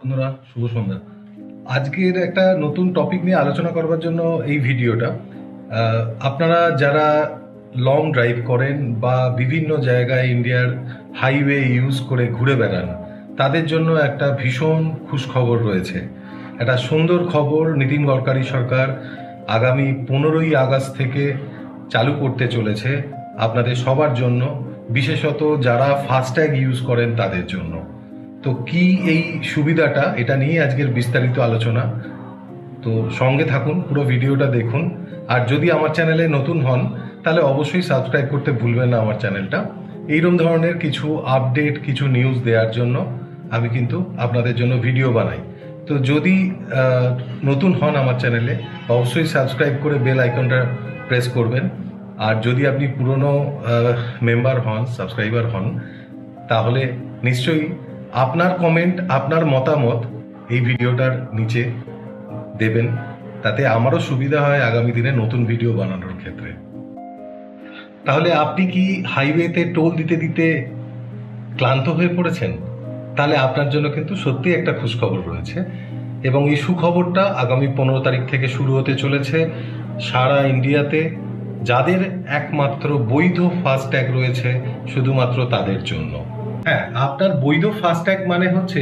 বন্ধুরা, শুভ সন্ধ্যা। আজকের একটা নতুন টপিক নিয়ে আলোচনা করবার জন্য এই ভিডিওটা। আপনারা যারা লং ড্রাইভ করেন বা বিভিন্ন জায়গায় ইন্ডিয়ার হাইওয়ে ইউজ করে ঘুরে বেড়ান, তাদের জন্য একটা ভীষণ খুশখবর রয়েছে। একটা সুন্দর খবর নীতিন গডকারি সরকার আগামী পনেরোই আগস্ট থেকে চালু করতে চলেছে আপনাদের সবার জন্য, বিশেষত যারা ফাস্ট্যাগ ইউজ করেন তাদের জন্য। তো কি এই সুবিধাটা, এটা নিয়ে আজকের বিস্তারিত আলোচনা। তো সঙ্গে থাকুন, পুরো ভিডিওটা দেখুন। আর যদি আমার চ্যানেলে নতুন হন, তাহলে অবশ্যই সাবস্ক্রাইব করতে ভুলবেন না আমার চ্যানেলটা। এইরকম ধরনের কিছু আপডেট, কিছু নিউজ দেওয়ার জন্য আমি কিন্তু আপনাদের জন্য ভিডিও বানাই। তো যদি নতুন হন আমার চ্যানেলে, অবশ্যই সাবস্ক্রাইব করে বেল আইকনটা প্রেস করবেন। আর যদি আপনি পুরনো মেম্বার হন সাবস্ক্রাইবার হন, তাহলে নিশ্চয়ই আপনার কমেন্ট আপনার মতামত এই ভিডিওটার নিচে দেবেন। তাতে আমারও সুবিধা হয় আগামী দিনে নতুন ভিডিও বানানোর ক্ষেত্রে। তাহলে আপনি কি হাইওয়েতে টোল দিতে দিতে ক্লান্ত হয়ে পড়েছেন? তাহলে আপনার জন্য কিন্তু সত্যি একটা খুশখবর রয়েছে। এবং এই সুখবরটা আগামী পনেরো তারিখ থেকে শুরু হতে চলেছে সারা ইন্ডিয়াতে। যাদের একমাত্র বৈধ ফাস্ট্যাগ রয়েছে, শুধুমাত্র তাদের জন্য। হ্যাঁ আপনার বৈধ ফাস্ট্যাগ মানে হচ্ছে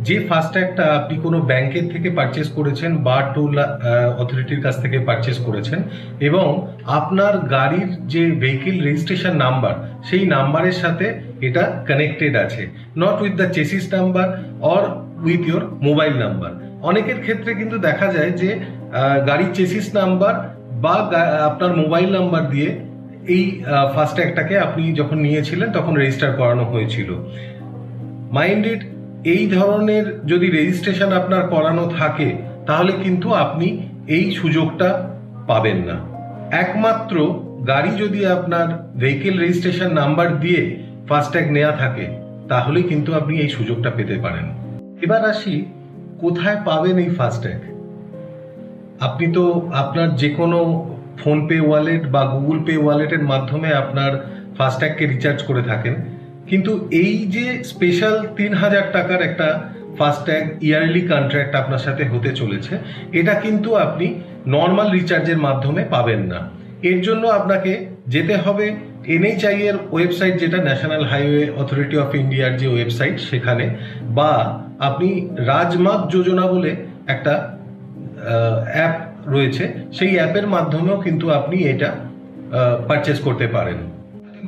যে ফাস্ট্যাগটা আপনি কোনো ব্যাংকের থেকে পারচেস করেছেন বা টোল অথরিটির কাছ থেকে পারচেস করেছেন এবং আপনার গাড়ির যে ভেহিকেল রেজিস্ট্রেশন নাম্বার সেই নাম্বারের সাথে এটা কানেক্টেড আছে। Not with the chassis number or with your mobile number অনেকের ক্ষেত্রে কিন্তু দেখা যায় যে গাড়ির চেসিস নাম্বার বা আপনার মোবাইল নাম্বার দিয়ে এই ফাস্ট্যাগটাকে আপনি যখন নিয়েছিলেন, তখন রেজিস্টার করানো হয়েছিল। মাইন্ডেড এই ধরনের যদি রেজিস্ট্রেশন আপনার করানো থাকে, তাহলে কিন্তু আপনি এই সুযোগটা পাবেন না। একমাত্র গাড়ি যদি আপনার ভেহিকেল রেজিস্ট্রেশন নাম্বার দিয়ে ফাস্ট্যাগ নেওয়া থাকে তাহলে কিন্তু আপনি এই সুযোগটা পেতে পারেন। এবার আসি, কোথায় পাবেন এই ফাস্ট্যাগ আপনি তো আপনার যে কোনো ফোনপে ওয়ালেট বা গুগল পে ওয়ালেটের মাধ্যমে আপনার ফাস্ট্যাগকে রিচার্জ করে থাকেন। কিন্তু এই যে স্পেশাল তিন হাজার টাকার একটা ফাস্ট্যাগ ইয়ারলি কন্ট্রাক্ট আপনার সাথে হতে চলেছে, এটা কিন্তু আপনি নর্মাল রিচার্জের মাধ্যমে পাবেন না। এর জন্য আপনাকে যেতে হবে এনএইচআই এর ওয়েবসাইট, যেটা ন্যাশনাল হাইওয়ে অথরিটি অফ ইন্ডিয়ার যে ওয়েবসাইট সেখানে, বা আপনি রাজমার্গ যোজনা বলে একটা অ্যাপ রয়েছে, সেই অ্যাপের মাধ্যমেও কিন্তু আপনি এটা পারচেস করতে পারেন।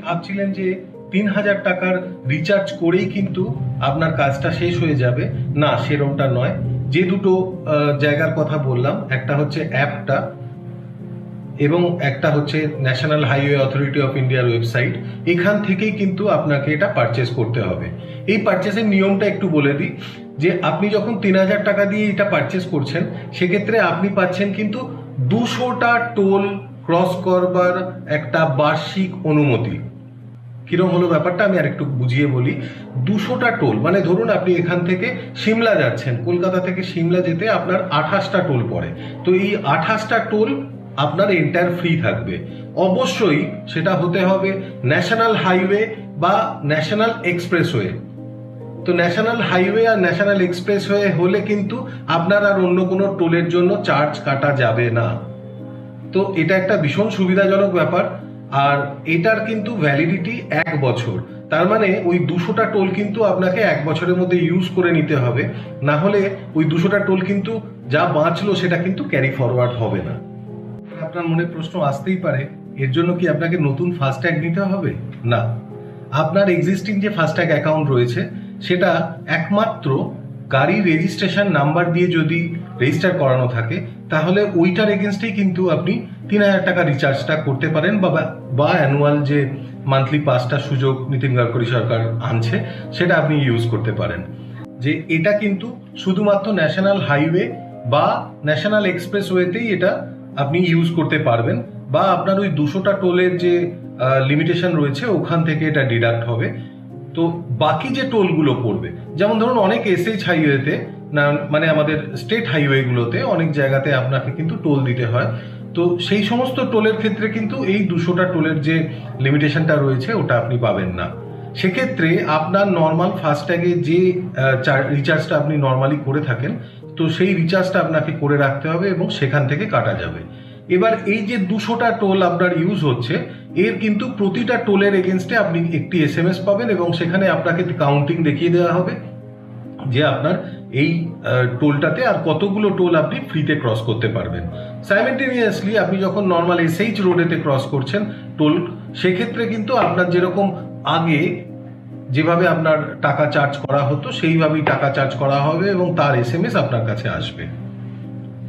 ভাবছিলেন যে তিন হাজার টাকার রিচার্জ করেই কিন্তু আপনার কাজটা শেষ হয়ে যাবে। না, সেরমটা নয়। যে দুটো জায়গার কথা বললাম, একটা হচ্ছে অ্যাপটা এবং একটা হচ্ছে ন্যাশনাল হাইওয়ে অথরিটি অফ ইন্ডিয়ার ওয়েবসাইট এখান থেকেই কিন্তু আপনাকে এটা পারচেস করতে হবে। এই পারচেসের নিয়মটা একটু বলে দিই। যে আপনি যখন তিন হাজার টাকা দিয়ে এটা পারচেস করছেন, সেক্ষেত্রে আপনি পাচ্ছেন কিন্তু দুশোটা টোল ক্রস করবার একটা বার্ষিক অনুমতি। কিরম হলো ব্যাপারটা আমি আরেকটু বুঝিয়ে বলি। দুশোটা টোল মানে ধরুন আপনি এখান থেকে সিমলা যাচ্ছেন, কলকাতা থেকে সিমলা যেতে আপনার আঠাশটা টোল পড়ে। তো এই আঠাশটা টোল আপনার এন্টায়ার ফ্রি থাকবে। অবশ্যই সেটা হতে হবে ন্যাশনাল হাইওয়ে বা ন্যাশনাল এক্সপ্রেসওয়ে তো ন্যাশনাল হাইওয়ে আর ন্যাশনাল এক্সপ্রেস হয়ে হলে কিন্তু আপনার আর অন্য কোনো টোলের জন্য চার্জ কাটা যাবে না। তো এটা একটা ভীষণ সুবিধাজনক ব্যাপার। আর এটার কিন্তু ভ্যালিডিটি এক বছর। তার মানে ওই দুশোটা টোল কিন্তু আপনাকে এক বছরের মধ্যে ইউজ করে নিতে হবে। না হলে ওই দুশোটা টোল কিন্তু যা বাঁচলো সেটা কিন্তু ক্যারি ফরওয়ার্ড হবে না। আপনার মনে প্রশ্ন আসতেই পারে, এর জন্য কি আপনাকে নতুন ফাস্ট্যাগ নিতে হবে? না। আপনার এক্সিস্টিং যে ফাস্ট্যাগ অ্যাকাউন্ট রয়েছে সেটা একমাত্র গাড়ির রেজিস্ট্রেশন নাম্বার দিয়ে যদি রেজিস্টার করানো থাকে, তাহলে ওইটার এগেনস্টেই কিন্তু আপনি তিন হাজার টাকা রিচার্জটা করতে পারেন বা বা অ্যানুয়াল যে মান্থলি পাসটা সুযোগ নীতিন গডকরি সরকার আনছে, সেটা আপনি ইউজ করতে পারেন। যে এটা কিন্তু শুধুমাত্র ন্যাশনাল হাইওয়ে বা ন্যাশনাল এক্সপ্রেসওয়েতেই এটা আপনি ইউজ করতে পারবেন বা আপনার ওই দুশোটা টোলের যে লিমিটেশন রয়েছে, ওখান থেকে এটা ডিডাক্ট হবে। তো বাকি যে টোলগুলো পড়বে, যেমন ধরুন অনেক এসএইচ হাইওয়েতে না মানে আমাদের স্টেট হাইওয়েগুলোতে অনেক জায়গাতে আপনাকে কিন্তু টোল দিতে হয়। তো সেই সমস্ত টোলের ক্ষেত্রে কিন্তু এই দুশোটা টোলের যে লিমিটেশনটা রয়েছে, ওটা আপনি পাবেন না। সেক্ষেত্রে আপনার নর্মাল ফাস্ট্যাগে যে রিচার্জটা আপনি নর্মালি করে থাকেন, তো সেই রিচার্জটা আপনাকে করে রাখতে হবে এবং সেখান থেকে কাটা যাবে। এবার এই যে দুশোটা টোল আপনার ইউজ হচ্ছে, এর কিন্তু প্রতিটা টোলের এগেনস্টে আপনি একটি এস এম এস পাবেন এবং সেখানে আপনাকে কাউন্টিং দেখিয়ে দেওয়া হবে যে আপনার এই টোলটাতে আর কতগুলো টোল আপনি ফ্রিতে ক্রস করতে পারবেন। সাইমেন্টেনিয়াসলি আপনি যখন নর্মাল এসএইচ রোডেতে ক্রস করছেন টোল সেক্ষেত্রে কিন্তু আপনার যেরকম আগে যেভাবে আপনার টাকা চার্জ করা হতো, সেইভাবেই টাকা চার্জ করা হবে এবং তার এস এম এস আপনার কাছে আসবে।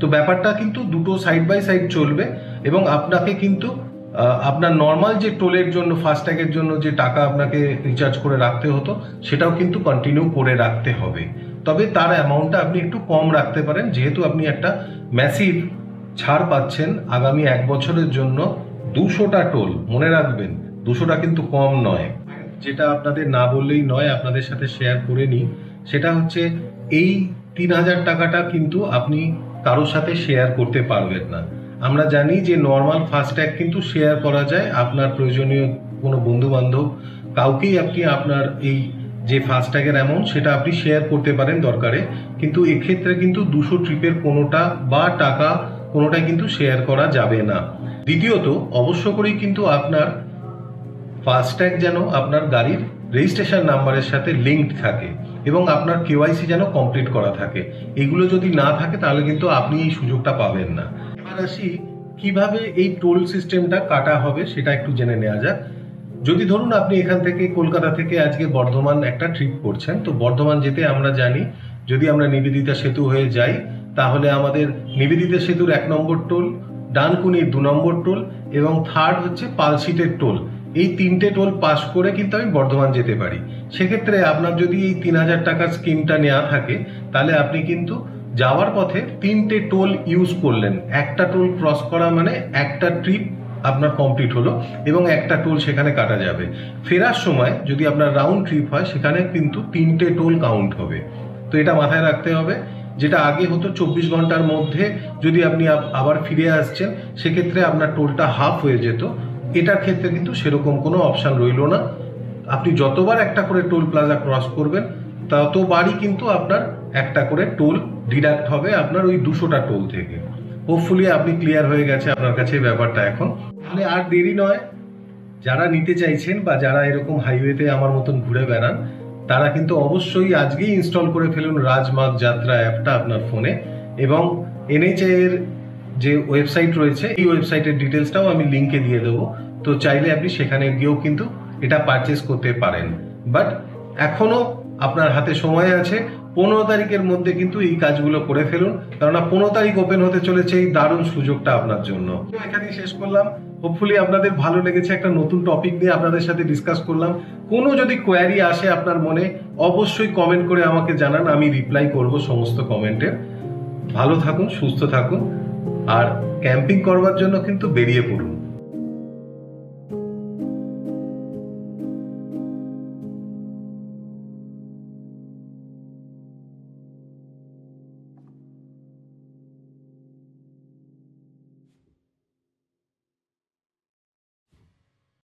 তো ব্যাপারটা কিন্তু দুটো সাইড বাই সাইড চলবে এবং আপনাকে কিন্তু আপনার নর্মাল যে টোলের জন্য ফাস্ট্যাগের জন্য যে টাকা আপনাকে রিচার্জ করে রাখতে হতো, সেটাও কিন্তু কন্টিনিউ করে রাখতে হবে। তবে তার অ্যামাউন্টটা আপনি একটু কম রাখতে পারেন, যেহেতু আপনি একটা ম্যাসিভ ছাড় পাচ্ছেন আগামী এক বছরের জন্য দুশোটা টোল মনে রাখবেন, দুশোটা কিন্তু কম নয়। যেটা আপনাদের না বললেই নয়, আপনাদের সাথে শেয়ার করে নিই। সেটা হচ্ছে এই তিন হাজার টাকাটা কিন্তু আপনি কারোর সাথে শেয়ার করতে পারবেন না। আমরা জানি যে নর্মাল ফাস্ট্যাগ কিন্তু শেয়ার করা যায় আপনার প্রয়োজনীয় কোনো বন্ধু বান্ধব কাউকেই আপনি আপনার এই যে ফাস্ট্যাগের অ্যামাউন্ট সেটা আপনি শেয়ার করতে পারেন দরকারে। কিন্তু এক্ষেত্রে কিন্তু দুশো ট্রিপের কোনোটা বা টাকা কোনোটাই কিন্তু শেয়ার করা যাবে না। দ্বিতীয়ত, অবশ্য করেই কিন্তু আপনার ফাস্ট্যাগ যেন আপনার গাড়ির রেজিস্ট্রেশন নাম্বারের সাথে লিঙ্কড থাকে। এবং আপনার কেওয়াইসি যেন কমপ্লিট করা থাকে। এগুলো যদি না থাকে, তাহলে কিন্তু আপনি এই সুযোগটা পাবেন না। এবার আসি, কীভাবে এই টোল সিস্টেমটা কাটা হবে সেটা একটু জেনে নেওয়া যাক। যদি ধরুন আপনি এখান থেকে কলকাতা থেকে আজকে বর্ধমান একটা ট্রিপ করছেন, তো বর্ধমান যেতে আমরা জানি, যদি আমরা নিবেদিতা সেতু হয়ে যাই, তাহলে আমাদের নিবেদিতা সেতুর এক নম্বর টোল ডানকুনির দু নম্বর টোল এবং থার্ড হচ্ছে পালসিটের টোল এই তিনটে টোল পাস করে কিন্তু আমি বর্ধমান যেতে পারি। সেক্ষেত্রে আপনার যদি এই তিন হাজার টাকার স্কিমটা নেওয়া থাকে, তাহলে আপনি কিন্তু যাওয়ার পথে তিনটে টোল ইউজ করলেন। একটা টোল ক্রস করা মানে একটা ট্রিপ আপনার কমপ্লিট হলো এবং একটা টোল সেখানে কাটা যাবে। ফেরার সময় যদি আপনার রাউন্ড ট্রিপ হয়, সেখানে কিন্তু তিনটে টোল কাউন্ট হবে। তো এটা মাথায় রাখতে হবে, যেটা আগে হতো চব্বিশ ঘণ্টার মধ্যে যদি আপনি আবার ফিরে আসছেন, সেক্ষেত্রে আপনার টোলটা হাফ হয়ে যেত। এটার ক্ষেত্রে কিন্তু সেরকম কোনো অপশান রইল না। আপনি যতবার একটা করে টোল প্লাজা ক্রস করবেন, ততবারই কিন্তু আপনার একটা করে টোল ডিডাক্ট হবে আপনার ওই দুশোটা টোল থেকে। হোপফুলি আপনি ক্লিয়ার হয়ে গেছে আপনার কাছে ব্যাপারটা এখন। তাহলে আর দেরি নয়, যারা নিতে চাইছেন বা যারা এরকম হাইওয়েতে আমার মতন ঘুরে বেড়ান, তারা কিন্তু অবশ্যই আজকেই ইনস্টল করে ফেলুন রাজমার্গ যাত্রা অ্যাপটা আপনার ফোনে এবং এনএচএ এর যে ওয়েবসাইট রয়েছে, এই ওয়েবসাইটের ডিটেলসটাও আমি লিঙ্কে দিয়ে দেবো। তো চাইলে আপনি সেখানে গিয়েও কিন্তু এটা পারচেস করতে পারেন। বাট এখনও আপনার হাতে সময় আছে, পনেরো তারিখের মধ্যে কিন্তু এই কাজগুলো করে ফেলুন। কেননা পনেরো তারিখ ওপেন হতে চলেছে, এই দারুণ সুযোগটা আপনার জন্য। এখানেই শেষ করলাম। হোপফুলি আপনাদের ভালো লেগেছে, একটা নতুন টপিক নিয়ে আপনাদের সাথে ডিসকাস করলাম। কোনো যদি কোয়ারি আসে আপনার মনে, অবশ্যই কমেন্ট করে আমাকে জানান, আমি রিপ্লাই করব সমস্ত কমেন্টের ভালো থাকুন, সুস্থ থাকুন। আর ক্যাম্পিং করবার জন্য কিন্তু বেরিয়ে পড়ুন।